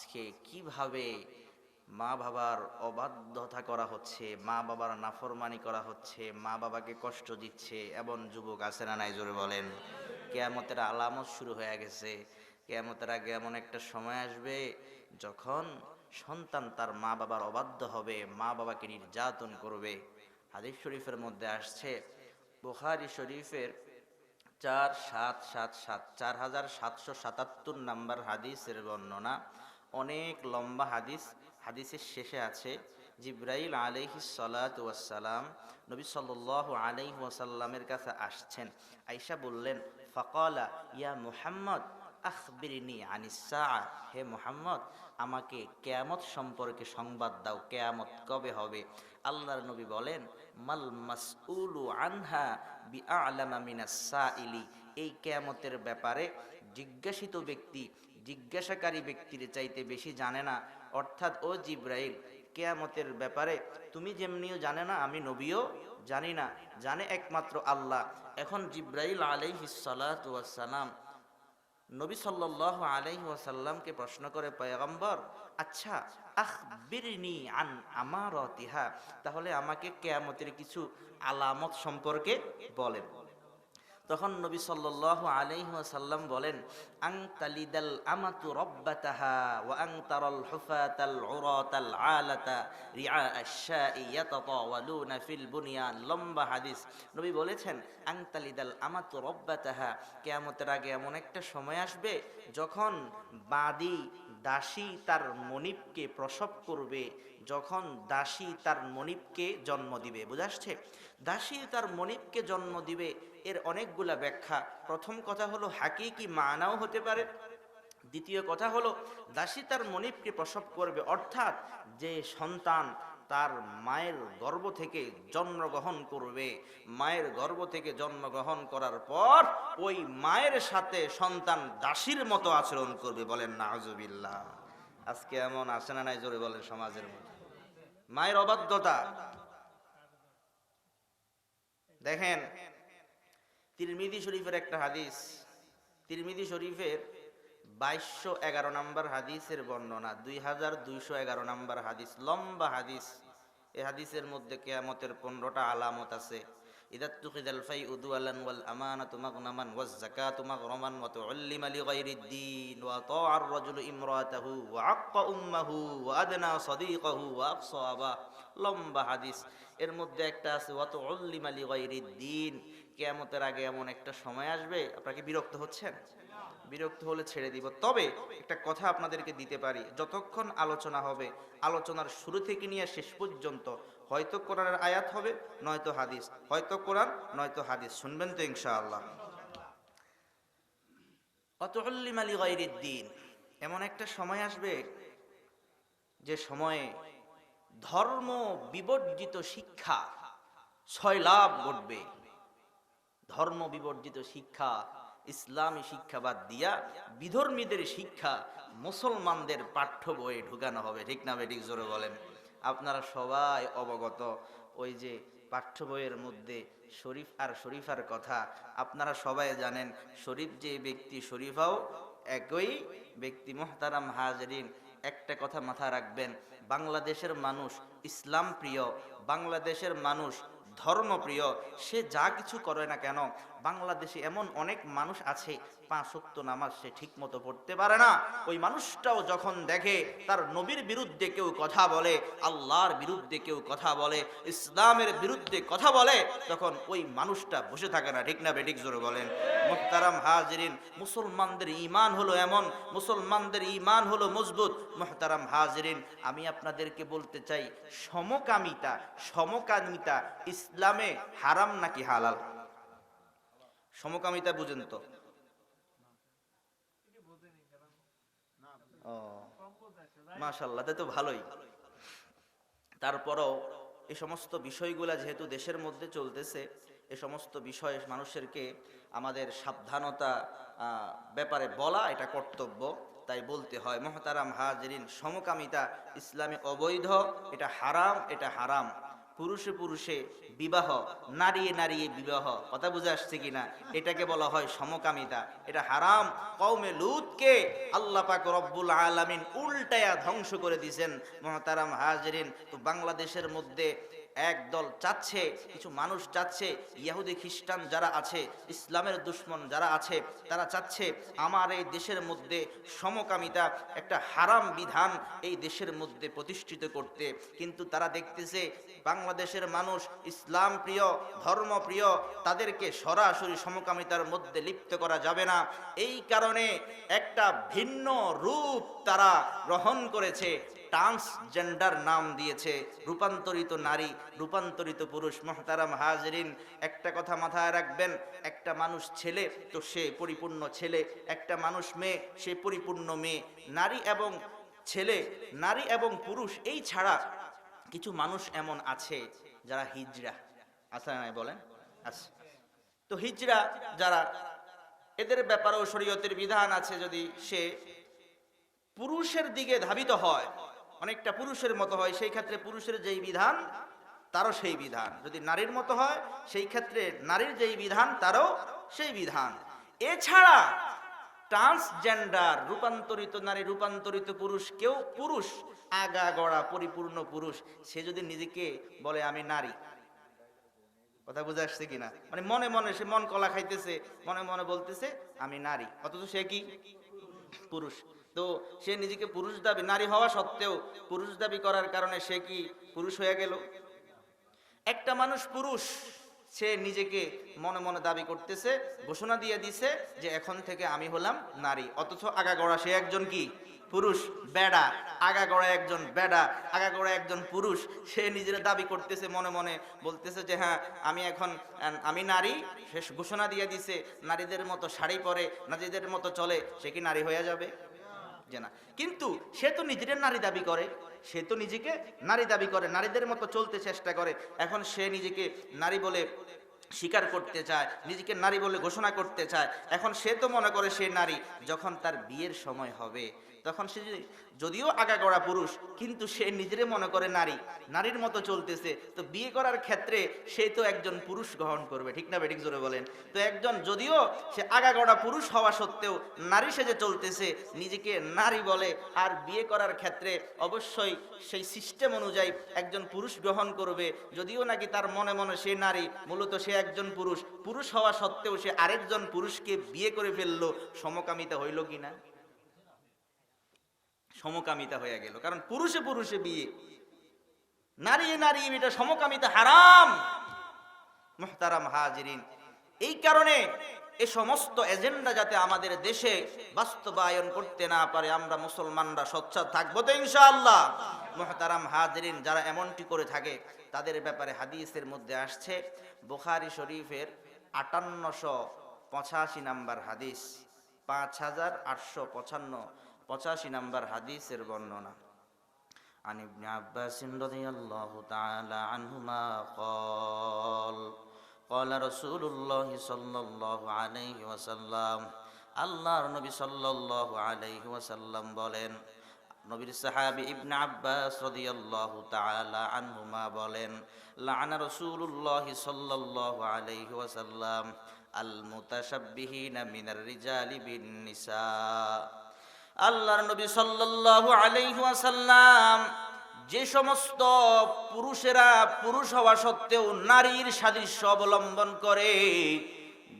আজকে কীভাবে মা বাবার অবাধ্যতা করা হচ্ছে, মা বাবার নাফরমানি করা হচ্ছে, মা বাবাকে কষ্ট দিচ্ছে এমন যুবক আছে না নাই জোরে বলেন? কেয়ামতের আলামত শুরু হয়ে গেছে। কেয়ামতের আগে এমন একটা সময় আসবে যখন সন্তান তার মা বাবার অবাধ্য হবে, মা বাবাকে নির্যাতন করবে। হাদিস শরীফের মধ্যে আসছে, বুখারি শরীফের চার সাত সাত সাত, চার হাজার সাতশো সাতাত্তর নাম্বার হাদিসের বর্ণনা। অনেক লম্বা হাদিস, হাদিসের শেষে আছে, জিব্রাইল আলহি সালাম নবী সাল্লাহ আলহি ওয়াসাল্লামের কাছে আসছেন। আইসা বললেন, ফকালা, ইয়া মুহাম্মদ, আখবিরিনি আনিসা হে মোহাম্মদ, আমাকে কেয়ামত সম্পর্কে সংবাদ দাও, কেয়ামত কবে হবে? আল্লাহর নবী বলেন, মাল মাসউলু আনহা বি আলামা মিনাস সাইলি এই কেয়ামতের ব্যাপারে জিজ্ঞাসিত ব্যক্তি জিজ্ঞাসাকারী ব্যক্তির চাইতে বেশি জানে না। অর্থাৎ, ও জিব্রাইল, কেয়ামতের ব্যাপারে তুমি যেমনিও জানে না, আমি নবীও জানি না। জানে একমাত্র আল্লাহ। এখন জিব্রাইল আলাইহিস সালাতু নবী সাল্লাহ আলাইহি প্রশ্ন করে, পয়গম্বর আচ্ছা আখ বিরিনি আন আমারতিহা? তাহলে আমাকে কেয়ামতের কিছু আলামত সম্পর্কে বলেন। তখন নবী সাল্লাল্লাহু আলাইহি ওয়াসাল্লাম বলেন আং ওয়া আং লম্বা হাদিস। নবী বলেছেন আং আমাতু রব্বাতাহা, কিয়ামতের আগে এমন একটা সময় আসবে যখন বাদী দাসী তার মনিবকে প্রসব করবে যখন দাসী তার মনিবকে জন্ম দিবে। বুঝাচ্ছে দাসী তার মনিবকে জন্ম দিবে এর অনেকগুলা ব্যাখ্যা। প্রথম কথা হলো, হাকিকি মানাও হতে পারে। দ্বিতীয় কথা হলো, দাসী তার মনিবকে প্রসব করবে অর্থাৎ যে সন্তান তার মায়ের গর্ভ থেকে জন্মগ্রহণ করবে। মায়ের গর্ভ থেকে জন্মগ্রহণ করার পর ওই মায়ের সাথে সন্তান দাসীর মতো আচরণ করবে বলেন নাজবিল্লাহ আজকে এমন আসে না নাই জোরে বলেন সমাজের মধ্যে? মায়ের অবাধ্যতা। দেখেন, তিরমিদি শরীফের একটা হাদিস। তিরমিদি শরীফের বাইশশো এগারো নম্বর হাদিসের বর্ণনা, দুই হাজার দুইশো এগারো নম্বর হাদিস, লম্বা হাদিস। এ হাদিসের মধ্যে কেয়ামতের পনেরোটা আলামত আছে। ইদাত উদু আলান রমান ওয়া উম্মাহু ওয়া লম্বা হাদিস। এর মধ্যে একটা আছে, ওয়া আগে এমন একটা সময় আসবে আপনাকে বিরক্ত হচ্ছেন? বিরক্ত হলে ছেড়ে দিব। তবে একটা কথা আপনাদেরকে দিতে পারি, যতক্ষণ আলোচনা হবে, আলোচনার শুরু থেকে নিয়ে শেষ পর্যন্ত হয়তো কোরআনের আয়াত হবে, নয়তো হাদিস, হয়তো কোরআন, নয়তো হাদিস। শুনবেন তো ইনশাআল্লাহ। অতল্লিম আলী দিন এমন একটা সময় আসবে যে সময়ে ধর্ম বিবর্জিত শিক্ষা, ছয় লাভ ঘটবে। ধর্ম বিবর্জিত শিক্ষা ইসলামী শিক্ষা বাদ দিয়া বিধর্মীদের শিক্ষা মুসলমানদের পাঠ্য বইয়ে ঢুকানো হবে। ঠিক না বেঠিক? জোরে বলেন। আপনারা সবাই অবগত, ওই যে পাঠ্য বইয়ের মধ্যে শরীফ আর শরীফার কথা, আপনারা সবাই জানেন, শরীফ যে ব্যক্তি শরীফাও একই ব্যক্তি মোহতারাম হাজরিন। একটা কথা মাথায় রাখবেন, বাংলাদেশের মানুষ ইসলাম প্রিয়, বাংলাদেশের মানুষ ধর্মপ্রিয় সে যা কিছু করে না কেন বাংলাদেশে এমন অনেক মানুষ আছে, পাঁচ শক্ত নামাজ সে ঠিক মতো পড়তে পারে না। ওই মানুষটাও যখন দেখে, তার নবীর বিরুদ্ধে কেউ কথা বলে, আল্লাহর বিরুদ্ধে কেউ কথা বলে, ইসলামের বিরুদ্ধে কথা বলে, তখন ওই মানুষটা বসে থাকে না। ঠিক না বেঠিক জোরে বলেন। মোহতারাম হাজরিন, মুসলমানদের ইমান হলো এমন, মুসলমানদের ইমান হলো মজবুত। মোহতারাম হাজরিন, আমি আপনাদেরকে বলতে চাই, সমকামিতা সমকামিতা ইসলামে হারাম নাকি হালাল? সমকামিতা বুঝেন তো। মাশাল্লাহ তো ভালোই। তারপরও এই সমস্ত বিষয়গুলা যেহেতু দেশের মধ্যে চলতেছে, এ সমস্ত বিষয়ে মানুষেরকে আমাদের সাবধানতা ব্যাপারে বলা এটা কর্তব্য। তাই বলতে হয়, মহতারাম হাজরিন, সমকামিতা ইসলামে অবৈধ, এটা হারাম এটা হারাম। পুরুষে পুরুষে বিবাহ, নারীয়ে নারীয়ে বিবাহ, কথা বুঝে আসছে কিনা? এটাকে বলা হয় সমকামিতা। এটা হারাম। কৌমে লুতকে আল্লাহ পাক রব্বুল আলামিন উল্টায়া ধ্বংস করে দিয়েছেন। মহতারাম হাজরিন, তো বাংলাদেশের মধ্যে একদল চাচ্ছে, কিছু মানুষ চাচ্ছে ইহুদি, খ্রিস্টান যারা আছে, ইসলামের দুশ্মন যারা আছে, তারা চাচ্ছে আমার এই দেশের মধ্যে সমকামিতা, একটা হারাম বিধান এই দেশের মধ্যে প্রতিষ্ঠিত করতে। কিন্তু তারা দেখতেছে বাংলাদেশের মানুষ ইসলাম প্রিয় ধর্মপ্রিয় তাদেরকে সরাসরি সমকামিতার মধ্যে লিপ্ত করা যাবে না। এই কারণে একটা ভিন্ন রূপ তারা গ্রহণ করেছে। ট্রান্সজেন্ডার নাম দিয়েছে, রূপান্তরিত নারী, রূপান্তরিত পুরুষ, মহতারাম হাজরিন। একটা কথা মাথায় রাখবেন, একটা মানুষ ছেলে তো সে পরিপূর্ণ ছেলে, একটা মানুষ মেয়ে, সে পরিপূর্ণ মেয়ে। নারী এবং ছেলে, নারী এবং পুরুষ, এই ছাড়া কিছু মানুষ এমন আছে যারা হিজড়া আছে বলেন? আছে। তো হিজড়া যারা, এদের ব্যাপারেও শরীয়তের বিধান আছে যদি সে পুরুষের দিকে ধাবিত হয় অনেকটা পুরুষের মতো হয়, সেই ক্ষেত্রে পুরুষের যেই বিধান, তারও সেই বিধান। যদি নারীর মতো হয়, সেই ক্ষেত্রে নারীর যেই বিধান, তারও সেই বিধান। এছাড়া ট্রান্সজেন্ডার, রূপান্তরিত নারী, রূপান্তরিত পুরুষ, কেউ পুরুষ, আগা গড়া, পরিপূর্ণ পুরুষ, সে যদি নিজেকে বলে, আমি নারী। কথা বুঝে আসছে কিনা? মানে মনে মনে সে মন কলা খাইতেছে, মনে মনে বলতেছে, আমি নারী। অথচ সে কি? পুরুষ। তো সে নিজেকে পুরুষ দাবি, নারী হওয়া সত্ত্বেও পুরুষ দাবি করার কারণে সে কি পুরুষ হয়ে গেল? একটা মানুষ পুরুষ, সে নিজেকে মনে মনে দাবি করতেছে, ঘোষণা দিয়ে দিছে যে এখন থেকে আমি হলাম নারী। অথচ আগাগোড়া সে একজন কি? পুরুষ, বেড়া। আগাগোড়া একজন বেড়া, আগাগোড়া একজন পুরুষ, সে নিজের দাবি করতেছে, মনে মনে বলতেছে যে হ্যাঁ আমি এখন আমি নারী। সে ঘোষণা দিয়ে দিছে, নারীদের মতো শাড়ি পরে, নারীদের মতো চলে, সে কি নারী হয়ে যাবে? যে না। কিন্তু সে তো নিজের নারী দাবি করে, সে তো নিজেকে নারী দাবি করে, নারীদের মতো চলতে চেষ্টা করে। এখন সে নিজেকে নারী বলে স্বীকার করতে চায়, নিজেকে নারী বলে ঘোষণা করতে চায়। এখন সে তো মনে করে সে নারী। যখন তার বিয়ের সময় হবে তখন সে যদি- যদিও আগাগোড়া পুরুষ, কিন্তু সে নিজেরে মনে করে নারী। নারীর মতো চলতেছে। তো বিয়ে করার ক্ষেত্রে সে তো একজন পুরুষ গ্রহণ করবে। ঠিক না, বেঠিক জোরে বলেন? তো একজন যদিও সে আগাগোড়া পুরুষ হওয়া সত্ত্বেও নারী সেজে চলতেছে, নিজেকে নারী বলে। আর বিয়ে করার ক্ষেত্রে অবশ্যই সেই সিস্টেম অনুযায়ী একজন পুরুষ গ্রহণ করবে। যদিও নাকি তার মনে মনে সে নারী, মূলত সে একজন পুরুষ। পুরুষ হওয়া সত্ত্বেও সে আরেকজন পুরুষকে বিয়ে করে ফেলল। সমকামিতা হইল কিনা সমকামিতা হয়ে গেল। কারণ পুরুষে পুরুষে বিয়ে। নারী নারী এটা সমকামিতা হারাম। মুহতারাম হাজিরিন। এই কারণে এ সমস্ত এজেন্ডা যাতে আমাদের দেশে বাস্তবায়ন করতে না পারে, আমরা মুসলমানরা সচ্ছাদ থাকব তো ইনশাআল্লাহ। মুহতারাম হাজিরিন যারা এমনটি করে থাকে, তাদের ব্যাপারে হাদিসের মধ্যে আসছে, বুখারি শরীফের আটান্নশো পঁচাশি নাম্বার হাদিস, পাঁচ হাজার আটশো পঁচান্ন পঁচাশি নাম্বার হাদিসের বর্ণনা عن ابن عباس رضي الله تعالى عنهما قال قال رسول الله صلى الله عليه وسلم আল্লাহর নবী সাল্লাল্লাহু আলাইহি ওয়াসাল্লাম বলেন নবীর সাহাবী ইবনে আব্বাস রাদিয়াল্লাহু তাআলা আনহুমা বলেন লাআনা রাসূলুল্লাহ সাল্লাল্লাহু আলাইহি ওয়াসাল্লাম আল মুতাশাব্বিহিনা মিনার রিজালি বিন নিসা আল্লাহর নবী সাল্লাল্লাহু আলাইহি ওয়াসাল্লাম যে সমস্ত পুরুষেরা পুরুষ হওয়া সত্ত্বেও নারীর সাদৃশ্য অবলম্বন করে,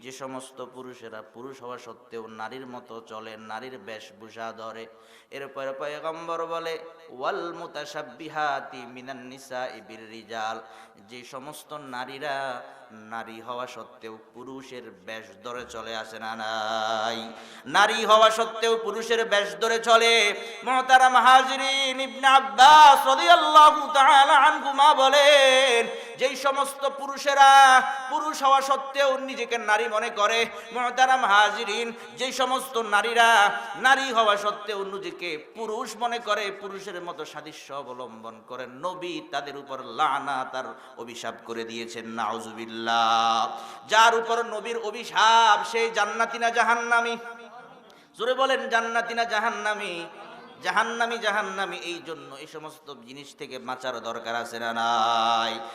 যে সমস্ত পুরুষেরা পুরুষ হওয়া সত্ত্বেও নারীর মতো চলে, নারীর বেশভূষা ধরে। এরপরে পয়গম্বর বলে, ওয়াল মুতাশাব্বিহাতি মিনান নিসা ইবির রিজাল। যে সমস্ত নারীরা নারী হওয়া সত্ত্বেও পুরুষের বেশ ধরে চলে আসে না নাই। নারী হওয়া সত্ত্বেও পুরুষের বেশ ধরে চলে। মহতারাম হাজরিন ইবনে আব্বাস রাদিয়াল্লাহু তাআলা আনহুমা বলেন, যেই সমস্ত পুরুষেরা পুরুষ হওয়া সত্ত্বেও নিজেকে নারী মনে করে, মহতারাম হাজিরিন, যেই সমস্ত নারীরা নারী হওয়া সত্ত্বেও নিজেকে পুরুষ মনে করে, পুরুষের মতো সাদৃশ্য অবলম্বন করে, নবী তাদের উপর লানা তার অভিশাপ করে দিয়েছেন। যার উপর নবীর অভিশাপ, সেই জান্নাতি না জাহান্নামী। জোরে বলেন, জান্নাতি না জাহান্নামী? জাহান্নামি, জাহান্নামী, এই জন্য এই সমস্ত জিনিস থেকে বাঁচার দরকার আছে না নাই?